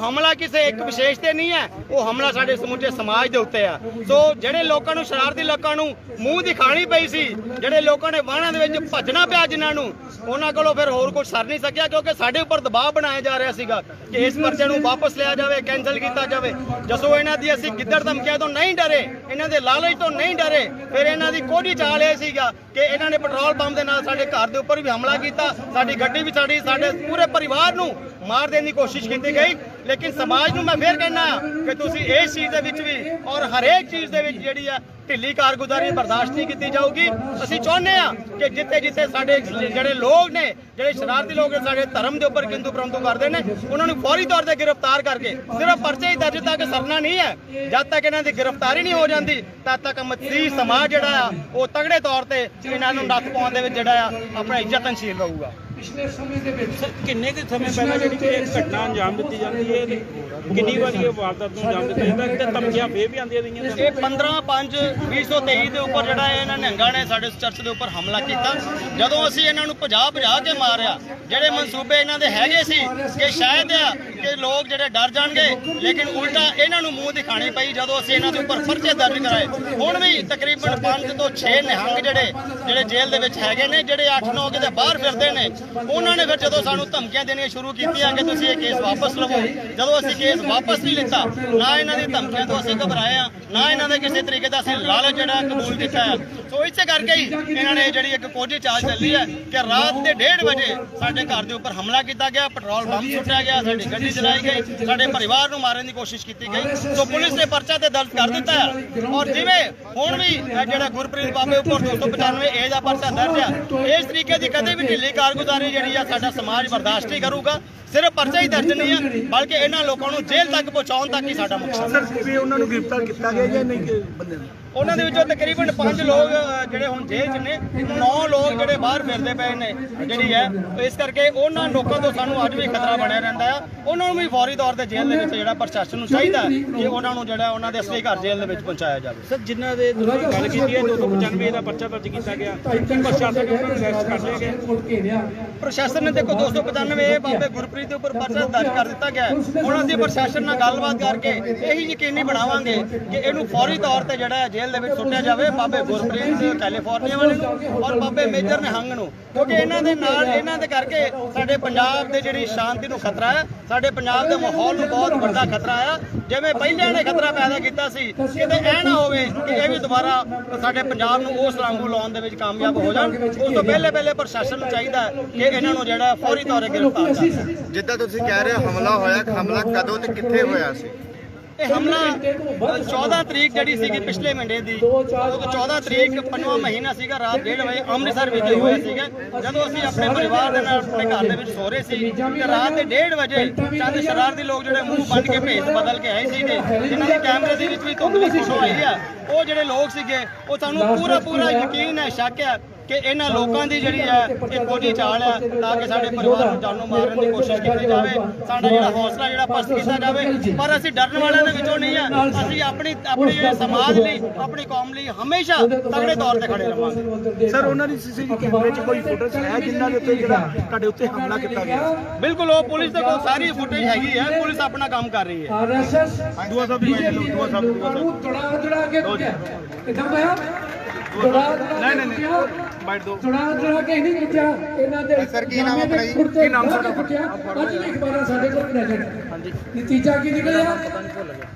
ਹਮਲਾ ਕਿਸੇ ਇੱਕ ਵਿਸ਼ੇਸ਼ ਤੇ ਨਹੀਂ ਹੈ, ਉਹ ਹਮਲਾ ਸਾਡੇ ਸਮੁੱਚੇ ਸਮਾਜ ਦੇ ਉੱਤੇ ਆ। ਸੋ ਜਿਹੜੇ ਲੋਕਾਂ ਨੂੰ, ਸ਼ਰਾਰਤੀ ਲੋਕਾਂ ਨੂੰ ਮੂੰਹ ਦਿਖਾਣੀ ਪਈ ਸੀ, ਜਿਹੜੇ ਲੋਕਾਂ ਨੇ ਵਾਹਨਾਂ ਦੇ ਵਿੱਚ ਭੱਜਣਾ ਪਿਆ ਜਿਨ੍ਹਾਂ ਨੂੰ, ਉਹਨਾਂ ਕੋਲੋਂ ਫਿਰ ਹੋਰ ਕੁਝ ਸਰ ਨਹੀਂ ਸਕਿਆ, ਕਿਉਂਕਿ ਸਾਡੇ ਉੱਪਰ ਦਬਾਅ ਬਣਾਇਆ ਜਾ ਰਿਹਾ ਸੀਗਾ ਕਿ ਇਸ ਪਰਚੇ ਨੂੰ ਵਾਪਸ ਲਿਆ ਜਾਵੇ ਕੈਨਸਲ ਕੀਤਾ ਜਾਵੇ। ਜਸੋ ਇਹਨਾਂ ਦੀ ਅਸੀਂ ਗਿੱਦੜ ਧਮਕੀਆਂ ਤੋਂ ਨਹੀਂ ਡਰੇ, ਇਹਨਾਂ ਦੇ ਲਾਲਚ ਤੋਂ ਨਹੀਂ ਡਰੇ, ਫਿਰ ਇਹਨਾਂ ਦੀ ਕੋਝੀ ਚਾਲ ਇਹ ਸੀਗਾ ਕਿ ਇਹਨਾਂ ਨੇ ਪੈਟਰੋਲ ਪੰਪ ਦੇ ਨਾਲ ਸਾਡੇ ਘਰ ਦੇ ਉੱਪਰ ਵੀ ਹਮਲਾ ਕੀਤਾ, ਸਾਡੀ ਗੱਡੀ ਵੀ ਸਾਡੀ, ਸਾਡੇ ਪੂਰੇ ਪਰਿਵਾਰ ਨੂੰ ਮਾਰ ਦੇਣ ਦੀ ਕੋਸ਼ਿਸ਼ ਕੀਤੀ ਗਈ। ਲੇਕਿਨ ਸਮਾਜ ਨੂੰ ਮੈਂ ਫੇਰ ਕਹਿਣਾ ਕਿ ਤੁਸੀਂ ਇਸ ਚੀਜ਼ ਦੇ ਵਿੱਚ ਵੀ ਔਰ ਹਰੇਕ ਚੀਜ਼ ਦੇ ਵਿੱਚ ਜਿਹੜੀ ਆ ਢਿੱਲੀ ਕਾਰਗੁਜ਼ਾਰੀ ਬਰਦਾਸ਼ਤ ਨਹੀਂ ਕੀਤੀ ਜਾਊਗੀ। ਅਸੀਂ ਚਾਹੁੰਦੇ ਆ ਕਿ ਜਿੱਥੇ ਜਿੱਥੇ ਸਾਡੇ ਜਿਹੜੇ ਲੋਕ ਨੇ, ਜਿਹੜੇ ਸ਼ਰਾਰਤੀ ਲੋਕ ਨੇ, ਸਾਡੇ ਧਰਮ ਦੇ ਉੱਪਰ ਕਿੰਦੂ ਪਰੰਤੂ ਕਰਦੇ ਨੇ, ਉਹਨਾਂ ਨੂੰ ਫੌਰੀ ਤੌਰ ਤੇ ਗ੍ਰਿਫਤਾਰ ਕਰਕੇ ਸਿਰਫ ਪਰਚੇ ਹੀ ਦਰਜ ਤੱਕ ਸਰਨਾ ਨਹੀਂ ਹੈ। ਜਦ ਤੱਕ ਇਹਨਾਂ ਦੀ ਗ੍ਰਿਫਤਾਰੀ ਨਹੀਂ ਹੋ ਜਾਂਦੀ, ਤਦ ਤੱਕ ਮਸੀਹ ਸਮਾਜ ਜਿਹੜਾ ਆ, ਉਹ ਤਗੜੇ ਤੌਰ ਤੇ ਇਹਨਾਂ ਨੂੰ ਨੱਥ ਪਾਉਣ ਦੇ ਵਿੱਚ ਜਿਹੜਾ ਆ ਆਪਣਾ ਇੱਜ਼ਤਨਸ਼ੀਲ ਰਹੂਗਾ। ਸਰ ਕਿੰਨੇ ਕੁ ਸਮੇਂ ਪਹਿਲਾਂ ਜਿਹੜੀ ਇਹ ਘਟਨਾ ਅੰਜਾਮ ਦਿੱਤੀ ਜਾਂਦੀ ਹੈ ਕਿੰਨੀ ਵਾਰੀ ਇਹ ਵਾਰਦਾਤ ਨੂੰ ਅੰਜਾਮ ਦਿੱਤਾ ਜਾਂਦਾ ਤੇ ਧਮਕੀਆਂ ਫੇਰ ਵੀ ਆਉਂਦੀਆਂ ਰਹੀਆਂ? ਇਹ 15 5 2023 ਦੇ ਉੱਪਰ ਜਿਹੜਾ ਇਹਨਾਂ ਨਿਹੰਗਾਂ ਨੇ ਸਾਡੇ ਚਰਚ ਦੇ ਉੱਪਰ ਹਮਲਾ ਕੀਤਾ ਜਦੋਂ ਅਸੀਂ ਇਹਨਾਂ ਨੂੰ ਭਜਾ ਭਜਾ ਕੇ ਮਾਰਿਆ ਜਿਹੜੇ ਮਨਸੂਬੇ ਇਹਨਾਂ ਦੇ ਹੈਗੇ ਸੀ ਕਿ ਸ਼ਾਇਦ ਆ ਕਿ ਲੋਕ ਜਿਹੜੇ ਡਰ ਜਾਣਗੇ, ਲੇਕਿਨ ਉਲਟਾ ਇਹਨਾਂ ਨੂੰ ਮੂੰਹ ਦਿਖਾਣੀ ਪਈ ਜਦੋਂ ਅਸੀਂ ਇਹਨਾਂ ਦੇ ਉੱਪਰ ਪਰਚੇ ਦਰਜ ਕਰਾਏ। ਹੁਣ ਵੀ ਤਕਰੀਬਨ 5 ਤੋਂ 6 ਨਿਹੰਗ ਜਿਹੜੇ ਜਿਹੜੇ ਜੇਲ੍ਹ ਦੇ ਵਿੱਚ ਹੈਗੇ ਨੇ, ਜਿਹੜੇ 8-9 ਕਿਤੇ ਬਾਹਰ ਫਿਰਦੇ ਨੇ, ਉਹਨਾਂ ਨੇ ਫਿਰ ਜਦੋਂ ਸਾਨੂੰ ਧਮਕੀਆਂ ਦੇਣੀਆਂ ਸ਼ੁਰੂ ਕੀਤੀਆਂ ਕਿ ਤੁਸੀਂ ਇਹ ਕੇਸ ਵਾਪਸ ਲਵੋ। ਜਦੋਂ ਅਸੀਂ ਕੇਸ ਵਾਪਸ ਨਹੀਂ ਲਿੱਤਾ, ਨਾ ਇਹਨਾਂ ਦੀ ਧਮਕੀਆਂ ਤੋਂ ਅਸੀਂ ਘਬਰਾਏ ਆ ਨਾ ਇਹਨਾਂ ਦੇ ਕਿਸੇ ਤਰੀਕੇ ਦਾ ਅਸੀਂ ਲਾਲਚ ਜਿਹੜਾ ਕਬੂਲ ਕੀਤਾ ਹੈ। ਸੋ ਇਸੇ ਕਰਕੇ ਹੀ ਇਹਨਾਂ ਨੇ ਜਿਹੜੀ ਇੱਕ ਕੋਝੀ ਚਾਲ ਚੱਲੀ ਹੈ ਕਿ ਰਾਤ ਦੇ 1:30 ਵਜੇ ਸਾਡੇ ਘਰ ਦੇ ਉੱਪਰ ਹਮਲਾ ਕੀਤਾ ਗਿਆ, ਪੈਟਰੋਲ ਬੰਬ ਸੁੱਟਿਆ ਗਿਆ, ਸਾਡੀ ਗੱਡੀ ਚਲਾਈ ਗਈ, ਸਾਡੇ ਪਰਿਵਾਰ ਨੂੰ ਮਾਰਨ ਦੀ ਕੋਸ਼ਿਸ਼ ਕੀਤੀ ਗਈ। ਸੋ ਪੁਲਿਸ ਨੇ ਪਰਚਾ ਤੇ ਦਰਜ ਕਰ ਦਿੱਤਾ ਹੈ ਔਰ ਜਿਵੇਂ ਹੁਣ ਵੀ ਜਿਹੜਾ ਗੁਰਪ੍ਰੀਤ ਬਾਬੇ ਉੱਪਰ 295 ਏ ਦਾ ਪਰਚਾ ਦਰਜ ਆ ਇਸ ਤਰੀਕੇ ਦੀ ਕਦੇ ਵੀ ਢਿੱਲੀ ਕਾਰਗੁਜ਼ਾਰੀ ਜਿਹੜੀ ਆ ਸਾਡਾ ਸਮਾਜ ਬਰਦਾਸ਼ਤ ਨਹੀਂ ਕਰੂਗਾ। ਸਿਰਫ ਪਰਚਾ ਹੀ ਦਰਜ ਨਹੀਂ ਹੈ, ਬਲਕਿ ਇਹਨਾਂ ਲੋਕਾਂ ਨੂੰ ਜੇਲ੍ਹ ਤੱਕ ਪਹੁੰਚਾਉਣ ਤੱਕ ਹੀ ਸਾਡਾ ਮਕਸਦ ਹੈ। ਸਰ, ਕਿਵੇਂ ਉਹਨਾਂ ਨੂੰ ਗ੍ਰਿਫਤਾਰ ਕੀਤਾ ਗਿਆ? ਜਾਂ ਨਹੀਂ ਕਿ ਬੰਦੇ ਨੂੰ ਉਹਨਾਂ ਦੇ ਵਿੱਚੋਂ ਤਕਰੀਬਨ 5 ਲੋਕ ਜਿਹੜੇ ਹੁਣ ਜੇਲ੍ਹ 'ਚ ਨੇ 9 ਲੋਕ ਜਿਹੜੇ ਬਾਹਰ ਫਿਰਦੇ ਪਏ ਨੇ ਜਿਹੜੀ ਹੈ। ਇਸ ਕਰਕੇ ਉਹਨਾਂ ਲੋਕਾਂ ਤੋਂ ਸਾਨੂੰ ਅੱਜ ਵੀ ਖਤਰਾ ਬਣਿਆ ਰਹਿੰਦਾ ਆ। ਉਹਨਾਂ ਨੂੰ ਵੀ ਫੌਰੀ ਤੌਰ ਤੇ ਜੇਲ੍ਹ ਦੇ ਵਿੱਚ ਜਿਹੜਾ ਪ੍ਰਸ਼ਾਸਨ ਨੂੰ ਚਾਹੀਦਾ ਕਿ ਉਹਨਾਂ ਨੂੰ ਜਿਹੜਾ ਉਹਨਾਂ ਦੇ ਅਸਲੀ ਘਰ ਜੇਲ੍ਹ ਦੇ ਵਿੱਚ ਪਹੁੰਚਾਇਆ ਜਾਵੇ। ਸਰ ਜਿਨ੍ਹਾਂ ਦੇ ਤੁਸੀਂ ਗੱਲ ਕੀਤੀ ਹੈ 295 ਦਾ ਪਰਚਾ ਦਰਜ ਕੀਤਾ ਗਿਆ ਪ੍ਰਸ਼ਾਸਨ ਨੇ ਉਹਨਾਂ ਨੂੰ ਅਰੈਸਟ ਕਰ ਲਿਆ ਗਿਆ? ਪ੍ਰਸ਼ਾਸਨ ਨੇ ਦੇਖੋ 295 ਇਹ ਬਾਬੇ ਗੁਰਪ੍ਰੀਤ ਦੇ ਉੱਪਰ ਪਰਚਾ ਦਰਜ ਕਰ ਦਿੱਤਾ ਗਿਆ। ਹੁਣ ਅਸੀਂ ਪ੍ਰਸ਼ਾਸਨ ਨਾਲ ਗੱਲਬਾਤ ਕਰਕੇ ਇਹੀ ਯਕੀਨੀ ਬਣਾਵਾਂਗੇ ਕਿ ਇਹਨੂੰ ਫੌਰੀ ਤੌਰ ਤੇ ਜਿਹੜਾ ਹੈ ਜੇਲ੍ਹ ਦੇ ਵਿੱਚ ਸੁੱਟਿਆ ਜਾਵੇ, ਬਾਬੇ ਗੁਰਪ੍ਰੀਤ ਕੈਲੀਫੋਰਨੀਆ ਵਾਲੇ ਨੂੰ ਔਰ ਬਾਬੇ ਮੇਜਰ ਨਿਹੰਗ ਨੂੰ। ਕਿਉਂਕਿ ਇਹਨਾਂ ਦੇ ਨਾਲ, ਇਹਨਾਂ ਦੇ ਕਰਕੇ ਸਾਡੇ ਪੰਜਾਬ ਦੇ ਜਿਹੜੀ ਸ਼ਾਂਤੀ ਨੂੰ ਖਤਰਾ ਹੈ, ਸਾਡੇ ਪੰਜਾਬ ਦੇ ਮਾਹੌਲ ਨੂੰ ਬਹੁਤ ਵੱਡਾ ਖਤਰਾ ਆ ਜਿਵੇਂ ਪਹਿਲਿਆਂ ਨੇ ਖਤਰਾ ਪੈਦਾ ਕੀਤਾ ਸੀ, ਕਿਤੇ ਇਹ ਨਾ ਹੋਵੇ ਕਿ ਇਹ ਵੀ ਦੁਬਾਰਾ ਸਾਡੇ ਪੰਜਾਬ ਨੂੰ ਉਸ ਵਾਂਗੂ ਲਾਉਣ ਦੇ ਵਿੱਚ ਕਾਮਯਾਬ ਹੋ ਜਾਣ। ਉਸ ਤੋਂ ਪਹਿਲੇ ਪਹਿਲੇ ਪ੍ਰਸ਼ਾਸਨ ਨੂੰ ਚਾਹੀਦਾ ਕਿ ਇਹਨਾਂ ਨੂੰ ਜਿਹੜਾ ਫੌਰੀ ਤੌਰ ਤੇ ਗ੍ਰਿਫਤਾਰ ਕਰੇ ਜਿੱਦਾਂ ਤੁਸੀਂ ਕਹਿ ਰਹੇ ਹੋ, ਹਮਲਾ ਹੋਇਆ, ਹਮਲਾ ਕਦੋਂ ਤੇ ਕਿੱਥੇ ਹੋਇਆ ਸੀ? ਇਹ ਹਮਲਾ ਅ, 14 ਤਰੀਕ ਜਿਹੜੀ ਸੀਗੀ ਪਿਛਲੇ ਮਹੀਨੇ ਦੀ। ਉਹ 14 ਤਰੀਕ ਪੰਜਵਾਂ ਮਹੀਨਾ ਸੀਗਾ ਰਾਤ 1:30 ਵਜੇ ਅੰਮ੍ਰਿਤਸਰ ਵਿਖੇ ਹੋਇਆ ਸੀਗਾ। ਜਦੋਂ ਅਸੀਂ ਆਪਣੇ ਪਰਿਵਾਰ ਦੇ ਨਾਲ ਆਪਣੇ ਘਰ ਦੇ ਵਿੱਚ ਸੋ ਰਹੇ ਸੀ ਤੇ ਰਾਤ ਦੇ 1:30 ਵਜੇ ਚੰਦ ਸ਼ਰਾਰਤੀ ਲੋਕ ਜਿਹੜੇ ਮੂੰਹ ਬੰਨ ਕੇ ਭੇਸ ਬਦਲ ਕੇ ਆਏ ਸੀਗੇ ਜਿਨ੍ਹਾਂ ਦੇ ਕੈਮਰੇ ਦੇ ਵਿੱਚ ਵੀ ਧੁੰਦਲੀ ਫੋਟੋ ਆਈ ਆ। ਉਹ ਜਿਹੜੇ ਲੋਕ ਸੀਗੇ ਉਹ ਸਾਨੂੰ ਪੂਰਾ ਪੂਰਾ ਯਕੀਨ ਹੈ ਸ਼ੱਕ ਹੈ ਕਿ ਇਹਨਾਂ ਲੋਕਾਂ ਦੀ ਜਿਹੜੀ ਹੈ ਇਹ ਕੋਝੀ ਚਾਲ ਹੈ ਤਾਂ ਕਿ ਸਾਡੇ ਪਰਿਵਾਰ ਨੂੰ ਜਾਨੋਂ ਮਾਰਨ ਦੀ ਕੋਸ਼ਿਸ਼ ਕੀਤੀ ਜਾਵੇ। ਸਾਡਾ ਜਿਹੜਾ ਹੌਸਲਾ ਜਿਹੜਾ ਪਸਤ ਕੀਤਾ ਜਾਵੇ। ਪਰ ਅਸੀਂ ਡਰਨ ਵਾਲਿਆਂ ਦੇ ਵਿੱਚੋਂ ਨਹੀਂ ਆ। ਅਸੀਂ ਆਪਣੀ ਆਪਣੇ ਸਮਾਜ ਲਈ ਆਪਣੀ ਕੌਮ ਲਈ ਹਮੇਸ਼ਾ ਤਗੜੇ ਤੌਰ ਤੇ ਖੜੇ ਰਵਾਂਗੇ। ਸਰ ਉਹਨਾਂ ਦੀ ਸੀਸੀਟੀਵੀ ਕੈਮਰੇ 'ਚ ਕੋਈ ਫੁਟੇਜ ਹੈ ਜਿਨ੍ਹਾਂ ਦੇ ਉੱਤੇ ਜਿਹੜਾ ਤੁਹਾਡੇ ਉੱਤੇ ਹਮਲਾ ਕੀਤਾ ਗਿਆ? ਬਿਲਕੁਲ ਉਹ ਪੁਲਿਸ ਦੇ ਕੋਲ ਸਾਰੀ ਫੁਟੇਜ ਹੈਗੀ ਹੈ। ਪੁਲਿਸ ਆਪਣਾ ਕੰਮ ਕਰ ਰਹੀ ਹੈ। ਆਰਐਸਐਸ ਦੁਆ ਸਾਹਿਬ ਵੀ ਹੈ ਦੁਆ ਸਾਹਿਬ ਦੁਆ ਨੂੰ ਤੜਾ ਤੜਾ ਕੇ ਕਿਦਾਂ ਹੋਇਆ? ਤੜਾ ਨਹੀਂ ਨਹੀਂ ਨਹੀਂ ਬਾਈਟ ਦੋ ਤੜਾ ਤੜਾ ਕੇ ਨਹੀਂ ਕੁੱਟਿਆ ਇਹਨਾਂ ਦੇ ਸਰ, ਕੀ ਨਾਮ ਆਪਣਾ ਜੀ? ਕੀ ਨਾਮ ਸਾਡਾ ਕੁੱਟਿਆ ਅੱਜ ਵੀ ਅਖਬਾਰਾਂ ਸਾਡੇ ਕੋਲ ਪ੍ਰੈਜ਼ੈਂਟ ਹਾਂਜੀ। ਨਤੀਜਾ ਕੀ ਨਿਕਲਿਆ?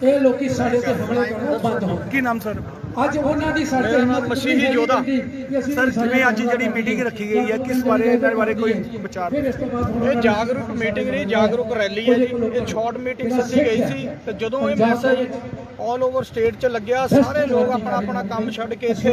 ਇਹ ਲੋਕੀ ਸਾਡੇ ਤੇ ਹਮਲਾ ਕਰਨਾ ਬੰਦ ਹੋ ਕੀ ਨਾਮ ਸਰ? ਗਏ। ਅੱਜ ਉਹਨਾਂ ਦੀ ਸਾਡੇ ਤੇ ਹਿੰਮਤ ਮਸੀਹੀ ਨਹੀਂ ਯੋਧਾ। ਕਿ ਅਸੀਂ ਸਰ ਸਾਡੇ ਜਿਵੇਂ ਅੱਜ ਜਿਹੜੀ ਮੀਟਿੰਗ ਰੱਖੀ ਗਈ ਹੈ ਕਿਸ ਬਾਰੇ ਇਹਨਾਂ ਬਾਰੇ ਕੋਈ ਵਿਚਾਰ? ਇਹ ਜਾਗਰੂਕ ਮੀਟਿੰਗ ਨਹੀਂ ਜਾਗਰੂਕ ਰੈਲੀ ਹੈ ਜੀ। ਇਹ ਸ਼ਾਰਟ ਮੀਟਿੰਗ ਸੱਦੀ ਗਈ ਸੀ ਤੇ ਜਦੋਂ ਇਹ ਮੈਸੇਜ ਆਲ ਓਵਰ ਸਟੇਟ 'ਚ ਲੱਗਿਆ। ਸਾਰੇ ਲੋਕ ਆਪਣਾ ਆਪਣਾ ਕੰਮ ਛੱਡ ਕੇ ਇੱਥੇ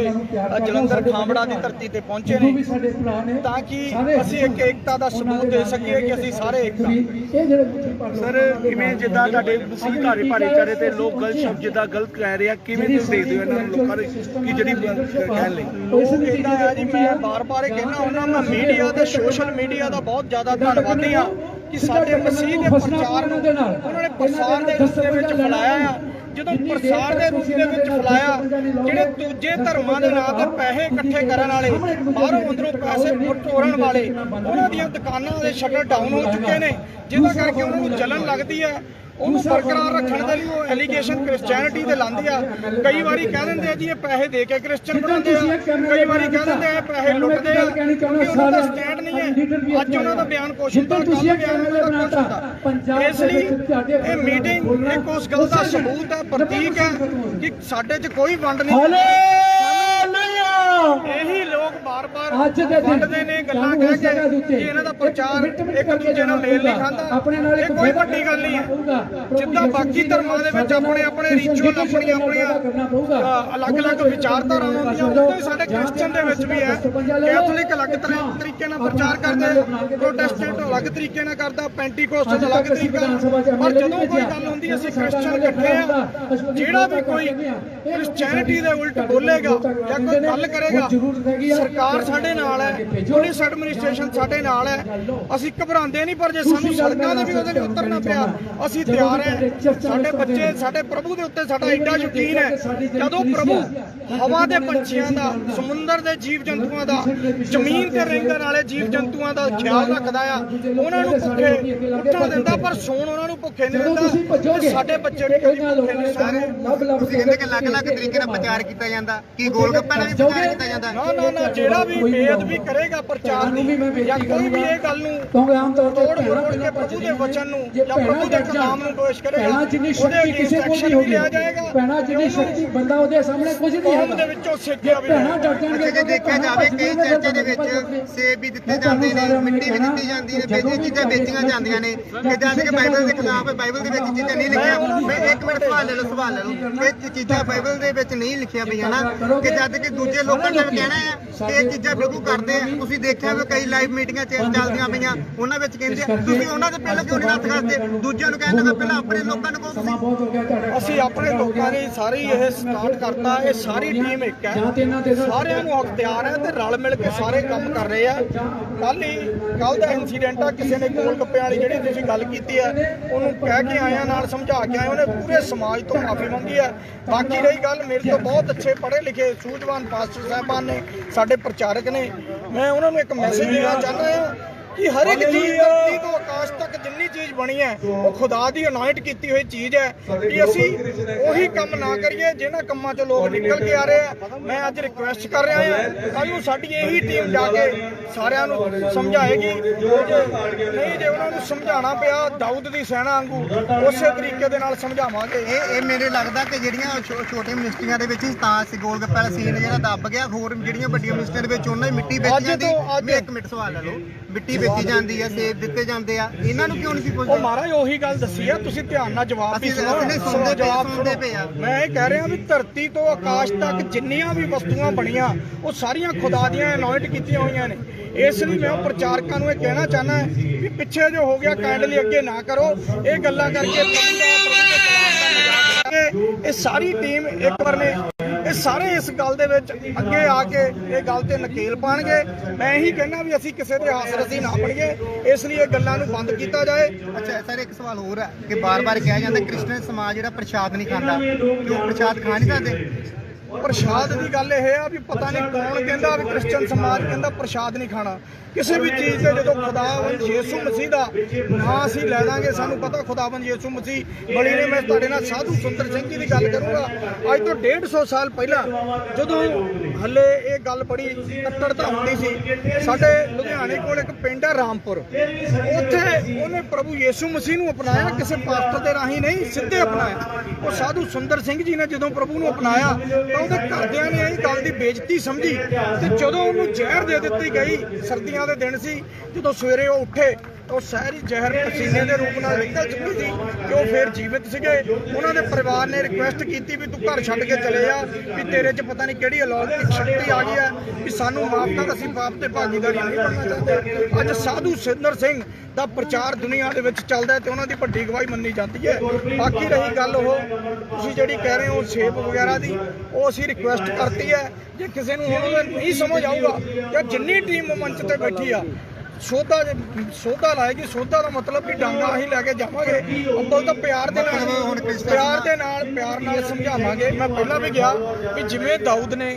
ਜਲੰਧਰ ਖਾਂਬੜਾ ਦੀ ਧਰਤੀ ਤੇ ਪਹੁੰਚੇ ਨੇ। ਭਰਾ ਤਾਂ ਕਿ ਅਸੀਂ ਇੱਕ ਏਕਤਾ ਦਾ ਸਬੂਤ ਦੇ ਸਕੀਏ ਕਿ ਅਸੀਂ ਸਾਰੇ ਏਕਤਾ। ਤੁਸੀਂ। ਸਰ ਕਿਵੇਂ ਜਿੱਦਾਂ ਤੁਹਾਡੇ ਮਸੀਹ ਘਾਰੇ ਭਾਈਚਾਰੇ ਤੇ ਲੋਕ ਗਲਤ ਸ਼ਬਦ ਜਿੱਦਾਂ ਗਲਤ ਕਹਿ ਰਹੇ ਆ ਕਿਵੇਂ ਤੁਸੀਂ ਦੇਖਦੇ ਹੋ ਇਹਨਾਂ ਲੋਕਾਂ ਦੇ ਕਿ ਜਿਹੜੀ ਕਹਿਣ ਲਈ? ਲੋਕ ਕਹਿੰਦਾ ਹੈ ਜੀ ਮੈਂ ਬਾਰ-ਬਾਰ ਇਹ ਕਹਿਣਾ ਉਹਨਾਂ ਮੈਂ ਮੀਡੀਆ ਤੇ ਸੋਸ਼ਲ ਮੀਡੀਆ ਦਾ ਬਹੁਤ ਜ਼ਿਆਦਾ ਧੰਨਵਾਦੀ ਆ ਕਿ ਸਾਡੇ ਮਸੀਹ ਦੇ ਪ੍ਰਚਾਰ ਨੂੰ ਉਹਨਾਂ ਨੇ ਪ੍ਰਸਾਰ ਦੇ ਰੂਪ ਦੇ ਵਿੱਚ ਫੈਲਾਇਆ ਆ ਜਦੋਂ ਪ੍ਰਸਾਰ ਦੇ ਰੂਪ ਦੇ ਵਿੱਚ ਫੈਲਾਇਆ ਜਿਹੜੇ ਦੂਜੇ ਧਰਮਾਂ ਦੇ ਨਾਂ ਤੇ ਪੈਸੇ ਇਕੱਠੇ ਕਰਨ ਵਾਲੇ ਬਾਹਰੋਂ ਅੰਦਰੋਂ ਪੈਸੇ ਫਟੋਰਨ ਵਾਲੇ ਉਹਨਾਂ ਦੀਆਂ ਦੁਕਾਨਾਂ ਦੇ ਸ਼ਟਰ ਡਾਊਨ ਹੋ ਚੁੱਕੇ ਨੇ ਜਿਹਦਾ ਕਰਕੇ ਉਹਨਾਂ ਨੂੰ ਜਲਨ ਲੱਗਦੀ ਹੈ। ਉਹਨੂੰ ਬਰਕਰਾਰ ਰੱਖਣ ਦੇ ਲਈ ਉਹ ਐਲੀਗੇਸ਼ਨ ਕ੍ਰਿਸਚੀਅਨਿਟੀ ਤੇ ਲਾਉਂਦੇ ਆ। ਕਈ ਵਾਰੀ ਕਹਿ ਦਿੰਦੇ ਆ ਜੀ ਇਹ ਪੈਸੇ ਦੇ ਕੇ ਕ੍ਰਿਸਚੀਅਨ ਬਣਾਉਂਦੇ ਆ। ਕਈ ਵਾਰੀ ਕਹਿ ਦਿੰਦੇ ਆ ਇਹ ਪੈਸੇ ਲੁੱਟਦੇ ਆ। ਕਿਉਂਕਿ ਉਹਨਾਂ ਦਾ ਸਟੈਂਡ ਨਹੀਂ ਹੈ। ਅੱਜ ਉਹਨਾਂ ਦਾ ਬਿਆਨ ਕੁਛ ਹੁੰਦਾ ਤੁਸੀਂ ਕੁਛ ਬਣਾਤਾ ਇਸ ਦੇ ਲਈ ਵਿੱਚ ਤੁਹਾਡੇ ਇਹ ਮੀਟਿੰਗ ਇੱਕ ਉਸ ਗੱਲ ਦਾ ਸਬੂਤ ਹੈ ਪ੍ਰਤੀਕ ਹੈ ਕਿ ਸਾਡੇ 'ਚ ਕੋਈ ਵੰਡ ਨਹੀਂ ਇਹੀ ਲੋਕ ਬਾਰ-ਬਾਰ ਅੱਜ ਦੇ ਦਿਨ ਨੇ ਗੱਲਾਂ ਕਹਿ ਕੇ ਇਹਨਾਂ ਦਾ ਪ੍ਰਚਾਰ ਇੱਕ ਦੂਜੇ ਨਾਲ ਮੇਲ ਨਹੀਂ ਖਾਂਦਾ। ਆਪਣੇ ਨਾਲ ਇੱਕ ਕੋਈ ਵੱਡੀ ਗੱਲ ਨਹੀਂ। ਹੈ। ਜਿੱਦਾਂ ਬਾਕੀ ਧਰਮਾਂ ਦੇ ਵਿੱਚ ਆਪਣੇ ਆਪਣੇ ਰਿਚੁਅਲ ਆਪਣੀਆਂ ਆਪਣੀਆਂ ਅਲੱਗ-ਅਲੱਗ ਵਿਚਾਰਧਾਰਾਵਾਂ ਹੁੰਦੀਆਂ ਉਦਾਂ ਹੀ ਸਾਡੇ ਕ੍ਰਿਸਚੀਅਨ ਦੇ ਵਿੱਚ ਵੀ ਹੈ। ਕੈਥੋਲਿਕ ਅਲੱਗ ਤਰੀ- ਤਰੀਕੇ ਨਾਲ ਪ੍ਰਚਾਰ ਕਰਦੇ ਪ੍ਰੋਟੈਸਟੈਂਟ ਅਲੱਗ ਤਰੀਕੇ ਨਾਲ ਕਰਦਾ ਪੈਂਟੀਕੋਸਟਲ ਅਲੱਗ ਤਰੀਕਾ ਪਰ ਜਦੋਂ ਕੋਈ ਗੱਲ ਹੁੰਦੀ ਅਸੀਂ ਕ੍ਰਿਸਚੀਅਨ ਇਕੱਠੇ ਆ। ਜਿਹੜਾ ਵੀ ਕੋਈ ਕ੍ਰਿਸਚੀਅਨਿਟੀ ਦੇ ਉਲਟ ਬੋਲੇਗਾ ਜਾਂ ਕੋਈ ਗੱਲ ਕਰੇਗਾ ਸਰਕਾਰ ਸਾਡੇ ਨਾਲ ਹੈ। ਪੁਲਿਸ ਐਡਮਿਨਿਸਟ੍ਰੇਸ਼ਨ ਸਾਡੇ ਨਾਲ ਹੈ। ਅਸੀਂ ਘਬਰਾਉਂਦੇ ਨਹੀਂ ਪਰ ਜੇ ਸਾਨੂੰ ਸੜਕਾਂ ਦੇ ਵੀ ਉਹਦੇ 'ਚ ਉਤਰਨਾ ਪਿਆ ਅਸੀਂ ਤਿਆਰ ਹੈ। ਸਾਡੇ ਬੱਚੇ ਸਾਡੇ ਪ੍ਰਭੂ ਦੇ ਉੱਤੇ ਸਾਡਾ ਐਡਾ ਯਕੀਨ ਹੈ। ਜਦੋਂ ਪ੍ਰਭੂ ਹਵਾ ਦੇ ਪੰਛੀਆਂ ਦਾ ਸਮੁੰਦਰ ਦੇ ਜੀਵ ਜੰਤੂਆਂ ਦਾ ਜ਼ਮੀਨ ਤੇ ਰਹਿੰਦਣ ਵਾਲੇ ਜੀਵ ਜੰਤੂਆਂ ਦਾ ਖਿਆਲ ਰੱਖਦਾ ਆ। ਉਹਨਾਂ ਨੂੰ ਭੁੱਖੇ ਉੱਠਣ ਦਿੰਦਾ ਪਰ ਸੌਣ ਉਹਨਾਂ ਨੂੰ ਭੁੱਖੇ ਨਹੀਂ ਦਿੰਦਾ। ਸਾਡੇ ਬੱਚੇ ਇਹਨਾਂ ਭੁੱਖੇ ਨੇ ਨਹੀਂ ਸਾਰੇ ਤੁਸੀਂ ਕਹਿੰਦੇ ਕਿ ਅਲੱਗ-ਅਲੱਗ ਤਰੀਕੇ ਨਾਲ ਪ੍ਰਚਾਰ ਕੀਤਾ ਜਾਂਦਾ ਕੀ ਗੋਲ ਗੱਪਾਂ ਨਾਲ ਵੀ ਪ੍ਰਚਾਰ ਕੀਤਾ ਜਾਂਦਾ। ਨਾ ਨਾ ਨਾ ਜਿਹੜਾ ਵੀ ਬੇਅਦਬੀ ਕਰੇਗਾ ਪ੍ਰਚਾਰ ਦੀ ਜਾਂ ਕੋਈ ਵੀ ਇਹ ਗੱਲ ਨੂੰ ਕਿਉਂਕਿ ਆਮ ਤੌਰ ਤੇ ਤੋੜ ਕੇ ਪ੍ਰਭੂ ਦੇ ਵਚਨ ਨੂੰ ਜੇ ਪ੍ਰਭੂ ਦੇ ਕਲਾਮ ਨੂੰ ਦੋਸ਼ ਕਰੇਗਾ ਭੈਣਾਂ ਜਿੰਨੀ ਉਹਦੇ ਸ਼ਕਤੀ ਕਿਸੇ ਕੋਲ ਨਹੀਂ ਹੋਗੀ ਭੈਣਾਂ ਜਿੰਨੀ ਸ਼ਕਤੀ ਬੰਦਾ ਉਹਦੇ ਸਾਹਮਣੇ ਕੁਝ ਨਹੀਂ ਕੌਮ ਦੇ ਹੈਗਾ ਵਿੱਚੋਂ ਸਿੱਖਿਆ ਵੀ ਭੈਣਾਂ ਡਰ ਜਾਣਗੇ ਜੇ ਦੇਖਿਆ ਜਾਵੇ ਕਈ ਚਰਚੇ ਦੇ ਵਿੱਚ ਸੇਬ ਵੀ ਦਿੱਤੇ ਜਾਂਦੇ ਨੇ ਮਿੱਟੀ ਵੀ ਦਿੱਤੀ ਜਾਂਦੀ ਹੈ ਵੇਚੀ ਚੀਜ਼ਾਂ ਵੇਚੀਆਂ ਜਾਂਦੀਆਂ ਨੇ ਕਿ ਜਦ ਕਿ ਬਾਈਬਲ ਦੇ ਖਿਲਾਫ ਹੈ ਬਾਈਬਲ ਦੇ ਵਿੱਚ ਚੀਜ਼ਾਂ ਨਹੀਂ ਲਿਖੀਆਂ। ਮੈਂ ਇੱਕ ਮਿੰਟ ਸਵਾਲ ਲੈ ਲਓ ਸਵਾਲ ਲੈ ਲਓ। ਇਹ ਚੀਜ਼ਾਂ ਬਾਈਬਲ ਦੇ ਵਿੱਚ ਨਹੀਂ ਲਿਖੀਆਂ ਪਈਆਂ ਨਾ ਕਿ ਜਦ ਕਿ ਦੂਜੇ ਲੋਕਾਂ ਕਹਿਣਾ ਹੈ ਕਿ ਇਹ ਚੀਜ਼ਾਂ ਬਿਲਕੁਲ ਕਰਦੇ ਆ। ਤੁਸੀਂ ਦੇਖਿਆ ਵੀ ਕਈ ਲਾਈਵ ਮੀਟਿੰਗਾਂ ਚ ਚੱਲਦੀਆਂ ਪਈਆਂ ਉਹਨਾਂ ਵਿੱਚ ਕਹਿੰਦੇ ਆ ਤੁਸੀਂ ਉਹਨਾਂ ਦੇ ਪਹਿਲਾਂ ਕਿਉਂ ਨਹੀਂ ਹੱਥ ਕਰਦੇ ਦੂਜਿਆਂ ਨੂੰ ਕਹਿੰਦੇ ਤਾਂ ਪਹਿਲਾਂ ਆਪਣੇ ਲੋਕਾਂ ਨੂੰ ਕਹੋ ਤੁਸੀਂ ਸਮਾਂ ਬਹੁਤ ਹੋ ਗਿਆ ਤੁਹਾਡਾ। ਅਸੀਂ ਆਪਣੇ ਲੋਕਾਂ ਨੇ ਸਾਰੀ ਇਹ ਸਟਾਰਟ ਕਰਤਾ ਇਹ ਸਾਰੀ ਟੀਮ ਇੱਕ ਹੈ। ਜਾਂ ਤੇ ਇਹਨਾਂ ਦੇ ਨਾਲ ਸਾਰਿਆਂ ਨੂੰ ਅਖਤਿਆਰ ਹੈ ਤੇ ਰਲ ਮਿਲ ਕੇ ਸਾਰੇ ਕੰਮ ਕਰ ਰਹੇ ਆ। ਕੱਲ ਹੀ ਕੱਲ ਦਾ ਇਨਸੀਡੈਂਟ ਆ ਕਿਸੇ ਨੇ ਗੋਲ ਗੱਪਿਆਂ ਵਾਲੀ ਜਿਹੜੀ ਤੁਸੀਂ ਗੱਲ ਕੀਤੀ ਹੈ ਉਹਨੂੰ ਕਹਿ ਕੇ ਆਇਆ ਨਾਲ ਸਮਝਾ ਕੇ ਆਏ ਉਹਨੇ ਪੂਰੇ ਸਮਾਜ ਤੋਂ ਮਾਫੀ ਮੰਗੀ ਹੈ। ਬਾਕੀ ਰਹੀ ਗੱਲ ਮੇਰੇ ਤੋਂ ਬਹੁਤ ਅੱਛੇ ਪੜ੍ਹੇ ਲਿਖੇ ਸੂਝਵਾਨ ਪਾਸਟਰ ਸਾਹਿਬਾਨ ਨੇ ਸਾਡੇ ਪ੍ਰਚਾਰਕ ਨੇ। ਮੈਂ ਉਹਨਾਂ ਨੂੰ ਇੱਕ ਮੈਸੇਜ ਦੇਣਾ ਚਾਹੁੰਦਾ ਹਾਂ ਕਿ ਹਰ ਇੱਕ ਚੀਜ਼ ਧਰਤੀ ਤੋਂ ਆਕਾਸ਼ ਤੱਕ ਜਿੰਨੀ ਚੀਜ਼ ਬਣੀ ਹੈ ਉਹ ਖੁਦਾ ਦੀ ਅਨਾਇਟ ਕੀਤੀ ਹੋਈ ਚੀਜ਼ ਹੈ ਕਿ ਅਸੀਂ ਉਹੀ ਕੰਮ ਨਾ ਕਰੀਏ ਜਿਹਨਾਂ ਕੰਮਾਂ 'ਚੋਂ ਲੋਕ ਨਿਕਲ ਕੇ ਆ ਰਹੇ ਆ। ਮੈਂ ਅੱਜ ਰਿਕੁਐਸਟ ਕਰ ਰਿਹਾ ਹਾਂ ਕੱਲ ਨੂੰ ਸਾਡੀ ਇਹੀ ਟੀਮ ਜਾ ਕੇ ਸਾਰਿਆਂ ਨੂੰ ਸਮਝਾਏਗੀ। ਜੇ ਨਹੀਂ ਜੇ ਉਹਨਾਂ ਨੂੰ ਸਮਝਾਉਣਾ ਪਿਆ ਦਾਊਦ ਦੀ ਸੈਨਾ ਵਾਂਗੂ ਉਸੇ ਤਰੀਕੇ ਦੇ ਨਾਲ ਸਮਝਾਵਾਂਗੇ। ਇਹ ਇਹ ਮੇਰੇ ਲੱਗਦਾ ਕਿ ਜਿਹੜੀਆਂ ਛੋਟੇ ਮਿਨਿਸਟਰੀਆਂ ਦੇ ਵਿੱਚ ਹੀ ਤਾਂ ਸੀ ਗੋਲ ਗੱਪੇ ਵਾਲਾ ਸੀਨ ਜਿਹੜਾ ਦੱਬ ਗਿਆ ਹੋਰ ਜਿਹੜੀਆਂ ਵੱਡੀਆਂ ਮਿਨਿਸਟਰੀਆਂ ਦੇ ਵਿੱਚ ਉਹਨਾਂ ਦੀ ਮਿੱਟੀ ਅੱਜ ਵੇਚੀ ਜਾਂਦੀ ਤੋਂ ਅੱਜ- ਮੈਂ ਇੱਕ ਮਿੰਟ ਸਵਾਲ ਲੈ ਲਓ। ਮਿੱਟੀ ਵੇਚੀ ਜਾਂਦੀ ਆ ਸੇਬ ਦਿੱਤੇ ਜਾਂਦੇ ਆ। ਇਹਨਾਂ ਨੂੰ ਕਿਉਂ ਨਹੀਂ ਸੀ ਉਹ ਪੁੱਛਦੇ ਮਹਾਰਾਜ ਉਹੀ ਗੱਲ ਦੱਸੀ ਆ ਤੁਸੀਂ ਧਿਆਨ ਨਾਲ ਜਵਾਬ ਵੀ ਅਸੀਂ- ਸੁਣੋ। ਨਹੀਂ ਸੁਣਦੇ ਪਏ, ਜਵਾਬ ਸੁਣਦੇ ਸੁਣੋ। ਪਏ ਆ। ਮੈਂ ਇਹ ਕਹਿ ਰਿਹਾ ਵੀ ਧਰਤੀ ਤੋਂ ਆਕਾਸ਼ ਤੱਕ ਜਿੰਨੀਆਂ ਵੀ ਵਸਤੂਆਂ ਬਣੀਆਂ ਉਹ ਸਾਰੀਆਂ ਖੁਦਾ ਦੀਆਂ ਅਨੋਇੰਟ ਕੀਤੀਆਂ ਹੋਈਆਂ ਨੇ। ਇਸ ਲਈ ਮੈਂ ਉਹ ਪ੍ਰਚਾਰਕਾਂ ਨੂੰ ਇਹ ਕਹਿਣਾ ਚਾਹਨਾ ਵੀ ਪਿੱਛੇ ਜੋ ਹੋ ਗਿਆ ਕਾਈਂਡਲੀ ਅੱਗੇ ਨਾ ਕਰੋ। ਇਹ ਗੱਲਾਂ ਕਰਕੇ ਪ੍ਰਭੂ ਦਾ ਪ੍ਰਭੂ ਦੇ ਕਲਾਮ ਦਾ ਮਜ਼ਾਕ ਕਰਕੇ ਇਹ ਸਾਰੀ ਟੀਮ ਇੱਕ ਵਾਰ ਨੇ ਇਹ ਸਾਰੇ ਇਸ ਗੱਲ ਦੇ ਵਿੱਚ ਅੱਗੇ ਆ ਕੇ ਇਹ ਗੱਲ ਤੇ ਨਕੇਲ ਪਾਣਗੇ। ਮੈਂ ਇਹੀ ਕਹਿਣਾ ਵੀ ਅਸੀਂ ਕਿਸੇ ਦੇ ਹਾਸ ਰਸੀ ਨਾ ਬਣੀਏ। ਇਸ ਲਈ ਇਹ ਗੱਲਾਂ ਨੂੰ ਬੰਦ ਕੀਤਾ ਜਾਏ। ਅੱਛਾ, ਸਰ, ਇੱਕ ਸਵਾਲ ਹੋਰ ਹੈ ਕਿ ਬਾਰ-ਬਾਰ ਕਿਹਾ ਜਾਂਦਾ ਕ੍ਰਿਸਚਨ ਸਮਾਜ ਜਿਹੜਾ ਪ੍ਰਸ਼ਾਦ ਨਹੀਂ ਖਾਂਦਾ। ਕਿਉਂ? ਪ੍ਰਸ਼ਾਦ ਖਾ ਨਹੀਂ ਸਕਦੇ? ਪ੍ਰਸ਼ਾਦ ਦੀ ਗੱਲ ਇਹ ਆ ਵੀ ਪਤਾ ਨਹੀਂ ਕੌਣ ਕਹਿੰਦਾ ਵੀ ਕ੍ਰਿਸਚਨ ਸਮਾਜ ਕਹਿੰਦਾ ਪ੍ਰਸ਼ਾਦ ਨਹੀਂ ਖਾਣਾ। ਕਿਸੇ ਵੀ ਚੀਜ਼ ਦੇ ਜਦੋਂ ਖੁਦਾਵੰਦ ਯੀਸ਼ੂ ਮਸੀਹ ਦਾ ਨਾਂ ਅਸੀਂ ਲੈ ਦਾਂਗੇ ਸਾਨੂੰ ਪਤਾ ਖੁਦਾਵੰਦ ਯੀਸ਼ੂ ਮਸੀਹ ਬੜੀ ਨੇ ਮੈਂ ਤੁਹਾਡੇ ਨਾਲ ਸਾਧੂ ਸੁੰਦਰ ਸਿੰਘ ਜੀ ਦੀ ਗੱਲ ਕਰੂੰਗਾ। ਅੱਜ ਤੋਂ 150 ਸਾਲ ਪਹਿਲਾਂ ਜਦੋਂ ਹੱਲੇ ਇਹ ਗੱਲ ਬੜੀ ਕੱਟੜਤਾ ਹੁੰਦੀ ਸੀ, ਸਾਡੇ ਲੁਧਿਆਣੇ ਕੋਲ ਇੱਕ ਪਿੰਡ ਹੈ ਰਾਮਪੁਰ। ਉੱਥੇ ਉਹਨੇ ਪ੍ਰਭੂ ਯੀਸ਼ੂ ਮਸੀਹ ਨੂੰ ਅਪਣਾਇਆ, ਕਿਸੇ ਪਾਸਟਰ ਦੇ ਰਾਹੀਂ ਨਹੀਂ, ਸਿੱਧੇ ਅਪਣਾਇਆ। ਉਹ ਸਾਧੂ ਸੁੰਦਰ ਸਿੰਘ ਜੀ ਨੇ ਜਦੋਂ ਪ੍ਰਭੂ ਨੂੰ ਅਪਣਾਇਆ, ਤਾਂ ਉਹਦੇ ਘਰਦਿਆਂ ਨੇ ਇਹ ਗੱਲ ਦੀ ਬੇਇੱਜ਼ਤੀ ਸਮਝੀ ਤੇ ਜਦੋਂ ਉਹਨੂੰ ਜ਼ਹਿਰ ਦੇ ਦਿੱਤੀ ਗਈ ਸਰਦੀਆਂ ਦੇ ਦਿਨ ਸੀ ਜਦੋਂ ਸਵੇਰੇ ਉਹ ਉੱਠੇ ਉਹ ਸ਼ਹਿਰੀ ਜ਼ਹਿਰ ਪਸੀਨੇ ਦੇ ਰੂਪ ਨਾਲ ਨਿਕਲ ਚੁੱਕੀ ਸੀ ਕਿ ਉਹ ਫਿਰ ਜੀਵਿਤ ਸੀਗੇ। ਉਹਨਾਂ ਦੇ ਪਰਿਵਾਰ ਨੇ ਰਿਕੁਐਸਟ ਕੀਤੀ ਵੀ ਤੂੰ ਘਰ ਛੱਡ ਕੇ ਚਲੇ ਜਾ, ਵੀ ਤੇਰੇ 'ਚ ਪਤਾ ਨਹੀਂ ਕਿਹੜੀ ਅਲੌਕਿਕ ਸ਼ਕਤੀ ਆ ਗਈ ਹੈ, ਵੀ ਸਾਨੂੰ ਮਾਫ ਕਰ, ਅਸੀਂ ਪਾਪ ਤੇ ਭਾਗੀਦਾਰੀ ਨਹੀਂ ਬਣਨਾ ਚਾਹੁੰਦੇ। ਅੱਜ ਸਾਧੂ ਸਿੰਦਰ ਸਿੰਘ ਦਾ ਪ੍ਰਚਾਰ ਦੁਨੀਆ ਦੇ ਵਿੱਚ ਚੱਲਦਾ ਤੇ ਉਹਨਾਂ ਦੀ ਵੱਡੀ ਗਵਾਹੀ ਮੰਨੀ ਜਾਂਦੀ ਹੈ। ਬਾਕੀ ਰਹੀ ਗੱਲ ਉਹ, ਤੁਸੀਂ ਜਿਹੜੀ ਕਹਿ ਰਹੇ ਹੋ ਸੇਬ ਵਗੈਰਾ ਦੀ, ਉਹ ਅਸੀਂ ਰਿਕੁਐਸਟ ਕਰਤੀ ਹੈ। ਜੇ ਕਿਸੇ ਨੂੰ ਹੁਣ ਨਹੀਂ ਸਮਝ ਆਊਗਾ, ਜਾਂ ਜਿੰਨੀ ਟੀਮ ਮੰਚ ਤੇ ਬੈਠੀ ਆ ਸੋਧਾ ਸੋਧਾ ਲਾਏਗੀ ਸੋਧਾ ਦਾ ਮਤਲਬ ਵੀ ਡਾਂਗਾ ਅਸੀਂ ਲੈ ਕੇ ਜਾਵਾਂਗੇ। ਅੱਬਲ ਤਾਂ ਪਿਆਰ ਦੇ ਨਾਲ ਪਿਆਰ ਦੇ ਨਾਲ ਪਿਆਰ ਨਾਲ ਸਮਝਾਵਾਂਗੇ। ਮੈਂ ਪਹਿਲਾਂ ਵੀ ਗਿਆ ਵੀ ਜਿਵੇਂ ਦਾਊਦ ਨੇ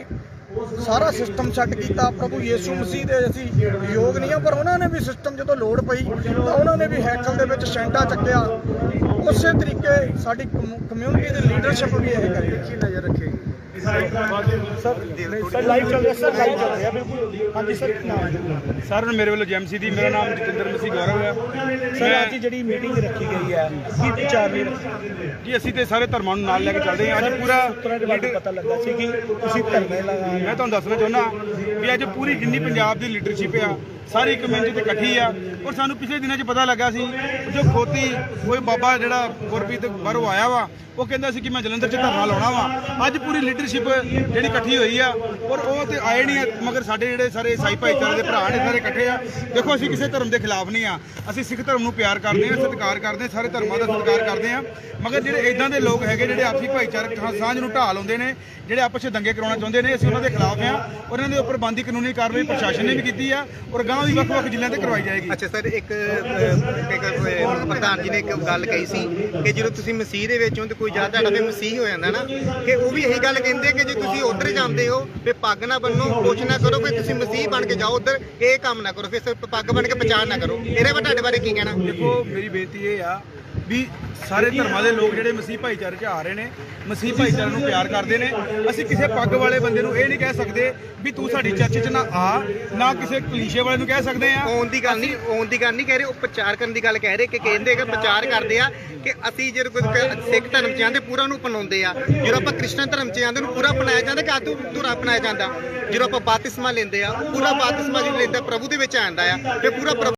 ਸਾਰਾ ਸਿਸਟਮ ਸੈੱਟ ਕੀਤਾ ਪ੍ਰਭੂ ਯੀਸ਼ੂ ਮਸੀਹ ਦੇ ਅਸੀਂ ਯੋਗ ਨਹੀਂ ਆ ਪਰ ਉਹਨਾਂ ਨੇ ਵੀ ਸਿਸਟਮ ਜਦੋਂ ਲੋੜ ਪਈ ਤਾਂ ਉਹਨਾਂ ਨੇ ਵੀ ਹੈਕਲ ਦੇ ਵਿੱਚ ਸ਼ੈਂਟਾ ਚੱਕਿਆ। ਉਸੇ ਤਰੀਕੇ ਸਾਡੀ ਕਮਿਊਨਿਟੀ ਦੇ ਲੀਡਰਸ਼ਿਪ ਵੀ ਇਹ ਕਰੇ। ਕੀ ਨਜ਼ਰ ਰੱਖੇਗੀ ਸਰ ਸਰ ਲਾਈਵ ਚੱਲ ਰਿਹਾ ਸਰ ਲਾਈਵ ਚੱਲ ਰਿਹਾ ਬਿਲਕੁਲ। ਹਾਂਜੀ ਸਰ ਸਰ ਮੇਰੇ ਵੱਲੋਂ ਜੈਮਸੀ ਦੀ ਮੇਰਾ ਨਾਮ ਜਤਿੰਦਰ ਮਸੀਹ ਗੌਰਵ ਹੈ। ਸਰ ਅੱਜ ਜਿਹੜੀ ਮੀਟਿੰਗ ਰੱਖੀ ਗਈ ਹੈ ਕੀ ਵਿਚਾਰ ਨੇ? ਜੀ ਅਸੀਂ ਤੇ ਸਾਰੇ ਧਰਮਾਂ ਨੂੰ ਨਾਲ ਲੈ ਕੇ ਚੱਲਦੇ ਹਾਂ। ਅੱਜ ਪੂਰਾ ਸੂਤਰਾਂ ਦੇ ਬਾਰੇ ਪਤਾ ਲੱਗਾ ਸੀ ਕਿ ਤੁਸੀਂ ਧਰਨੇ ਲਗਾ ਮੈਂ ਤੁਹਾਨੂੰ ਦੱਸਣਾ ਚਾਹੁੰਦਾ ਵੀ ਅੱਜ ਪੂਰੀ ਜਿੰਨੀ ਪੰਜਾਬ ਦੀ ਲੀਡਰਸ਼ਿਪ ਆ ਸਾਰੀ ਕਮਿਊਨਿਟੀ ਤੇ ਇਕੱਠੀ ਆ। ਔਰ ਸਾਨੂੰ ਪਿਛਲੇ ਦਿਨਾਂ 'ਚ ਪਤਾ ਲੱਗਾ ਸੀ, ਜੋ ਖੋਤੀ ਕੋਈ ਬਾਬਾ ਜਿਹੜਾ ਗੁਰਪ੍ਰੀਤ ਬਾਹਰੋਂ ਆਇਆ ਵਾ, ਉਹ ਕਹਿੰਦਾ ਸੀ ਕਿ ਮੈਂ ਜਲੰਧਰ 'ਚ ਧਰਨਾ ਲਾਉਣਾ ਵਾ। ਅੱਜ ਪੂਰੀ ਲੀਡਰਸ਼ਿਪ ਜਿਹੜੀ ਇਕੱਠੀ ਹੋਈ ਆ, ਔਰ ਉਹ ਤੇ ਆਏ ਨਹੀਂ ਮਗਰ ਸਾਡੇ ਜਿਹੜੇ ਸਾਰੇ ਈਸਾਈ ਭਾਈਚਾਰੇ ਦੇ ਭਰਾ ਨੇ ਸਾਰੇ ਇਕੱਠੇ ਆ। ਦੇਖੋ, ਅਸੀਂ ਕਿਸੇ ਧਰਮ ਦੇ ਖਿਲਾਫ ਨਹੀਂ ਆ। ਅਸੀਂ ਸਿੱਖ ਧਰਮ ਨੂੰ ਪਿਆਰ ਕਰਦੇ ਆ, ਸਤਿਕਾਰ ਕਰਦੇ ਆ, ਸਾਰੇ ਧਰਮਾਂ ਦਾ ਸਤਿਕਾਰ ਕਰਦੇ ਆ। ਮਗਰ ਜਿਹੜੇ ਇਦਾਂ ਦੇ ਲੋਕ ਹੈਗੇ, ਜਿਹੜੇ ਆਪਸੀ ਭਾਈਚਾਰਕ ਸਾਂਝ ਨੂੰ ਢਾਹ ਲਾਉਂਦੇ ਨੇ, ਜਿਹੜੇ ਆਪਸ ਵਿੱਚ ਦੰਗੇ ਕਰਾਉਣਾ ਚਾਹੁੰਦੇ ਨੇ, ਅਸੀਂ ਉਹਨਾਂ ਦੇ ਖਿਲਾਫ ਆ। ਔਰ ਇਹਨਾਂ ਦੇ ਉੱਪਰ ਬੰਦੀ ਕਾਨੂੰਨੀ ਕਾਰਵਾਈ ਪ੍ਰਸ਼ਾਸਨ ਨੇ ਵੀ ਕੀਤੀ ਆ, ਔਰ ਗਾਂ ਵੀ ਵੱਖ-ਵੱਖ ਜ਼ਿਲ੍ਹਿਆਂ ਤੇ ਕਰਵਾਈ ਜਾਏਗੀ। ਅੱਛਾ ਸਰ ਇੱਕ ਪ੍ਰਧਾਨ ਜੀ ਨੇ ਇੱਕ ਗੱਲ ਕਹੀ ਸੀ ਕਿ ਜਦੋਂ ਤੁਸੀਂ ਮਸੀਹ ਦੇ ਵਿੱਚ ਹੋ ਤੇ ਕੋਈ ਜ਼ਿਆਦਾ ਤੁਹਾਡਾ ਤੇ ਮਸੀਹ ਹੋ ਜਾਂਦਾ ਨਾ ਕਿ ਉਹ ਵੀ ਇਹੀ ਗੱਲ ਕਹਿੰਦੇ ਕਿ ਜੇ ਤੁਸੀਂ ਉਧਰ ਜਾਂਦੇ ਹੋ ਤੇ ਪੱਗ ਨਾ ਬੰਨੋ ਕੁਛ ਨਾ ਕਰੋ ਫਿਰ ਤੁਸੀਂ ਮਸੀਹ ਬਣ ਕੇ ਜਾਓ ਉਧਰ ਇਹ ਕੰਮ ਨਾ ਕਰੋ। ਫਿਰ ਪੱਗ ਬਣ ਕੇ ਪਛਾਣ ਨਾ ਕਰੋ। ਇਹਦੇ ਬਾਰੇ ਤੁਹਾਡੇ ਬਾਰੇ ਕੀ ਕਹਿਣਾ? ਦੇਖੋ ਮੇਰੀ ਬੇਨਤੀ ਇਹ ਆ ਵੀ ਸਾਰੇ ਧਰਮਾਂ ਦੇ ਲੋਕ ਜਿਹੜੇ ਮਸੀਹ ਭਾਈਚਾਰੇ 'ਚ ਆ ਰਹੇ ਨੇ ਮਸੀਹ ਭਾਈਚਾਰੇ ਨੂੰ ਪਿਆਰ ਕਰਦੇ ਨੇ। ਅਸੀਂ ਕਿਸੇ ਪੱਗ ਵਾਲੇ ਬੰਦੇ ਨੂੰ ਇਹ ਨਹੀਂ ਕਹਿ ਸਕਦੇ ਵੀ ਤੂੰ ਸਾਡੀ ਚਰਚ 'ਚ ਨਾ ਆ ਨਾ ਕਿਸੇ ਕਲੀਸ਼ੇ ਵਾਲੇ ਨੂੰ ਕਹਿ ਸਕਦੇ ਆ। ਆਉਣ ਦੀ ਗੱਲ ਨਹੀਂ ਆਉਣ ਦੀ ਗੱਲ ਨਹੀਂ ਕਹਿ ਰਹੇ ਉਹ ਪ੍ਰਚਾਰ ਕਰਨ ਦੀ ਗੱਲ ਕਹਿ ਰਹੇ ਕਿ ਕਹਿੰਦੇ ਕਿ ਪ੍ਰਚਾਰ ਕਰਦੇ ਆ ਕਿ ਅਸੀਂ ਜੇ ਕੋਈ ਸਿੱਖ ਧਰਮ ਚ ਆਂਦੇ ਪੂਰਾ ਨੂੰ ਅਪਣਾਉਂਦੇ ਆ। ਜਦੋਂ ਆਪਾਂ ਕ੍ਰਿਸਚਨ ਧਰਮ ਚ ਆਂਦੇ ਨੂੰ ਪੂਰਾ ਅਪਣਾਇਆ ਜਾਂਦਾ ਕਿ ਆਦੂ ਪੂਰਾ ਅਪਣਾਇਆ ਜਾਂਦਾ। ਜਦੋਂ ਆਪਾਂ ਬਾਤਿਸਮਾ ਲੈਂਦੇ ਆ ਪੂਰਾ ਬਾਤਿਸਮਾ ਜਿਹੜਾ ਲੈਂਦਾ ਪ੍ਰਭੂ ਦੇ ਵਿੱਚ ਆਂਦਾ ਆ ਤੇ ਪੂਰਾ